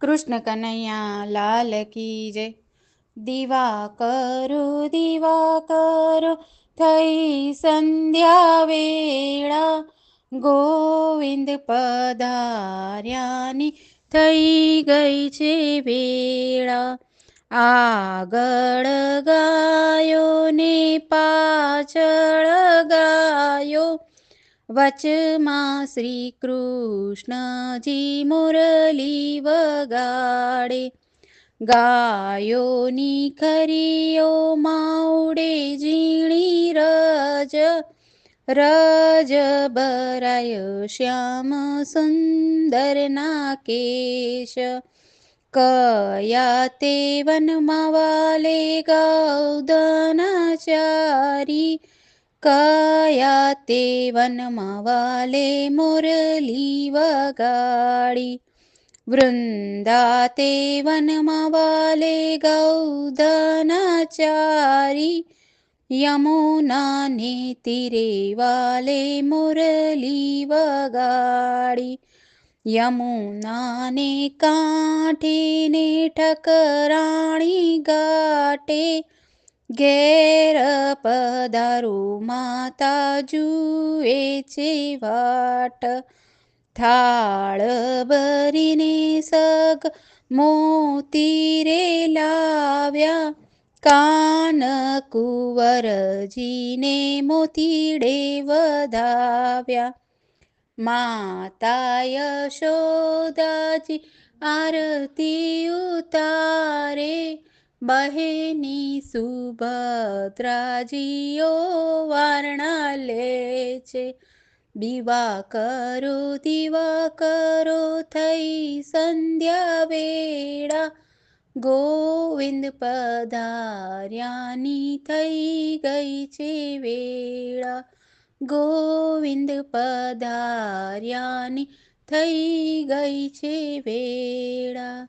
કૃષ્ણ કનૈયા લાલ કી જય. દીવા કરો દીવા કરો થઈ સંધ્યા વેળા, ગોવિંદ પધાર્યાની થઈ ગઈ છે વેળા. આગળ ગાયો ને પાછળ ગાયો વચમાં શ્રી કૃષ્ણજી મુરલી વગાડે ગાયોની ખરીઓ માવડે ઝીણી રજ રજ બરાય શ્યામ સુંદર ના કેશ કયા તે વનમાં વાલે ગૌદનાચારી काया वनमवाले मुरलीवगाडी। वृन्दाते वनमवाले गौदनचारी यमुना नेतिरे नीतिरेवाले मुरलीवगाडी। यमुनानि काठिने ठकराणि गाटे ઘેર પધારું માતા જુએ છે વાટ થાળ ભરીને સગ મોતી રે લાવ્યા કાન કુંવરજીને મોતીડે વધાવ્યા માતા યશોદાજી આરતી ઉતારે બહેની સુભદ્રાજીઓ વારણા લે છે. દીવા કરો દીવા કરો, થઈ સંધ્યા વેળા. ગોવિંદ પધાર્યાની થઈ ગઈ છે વેળા. ગોવિંદ પધાર્યાની થઈ ગઈ છે વેળા.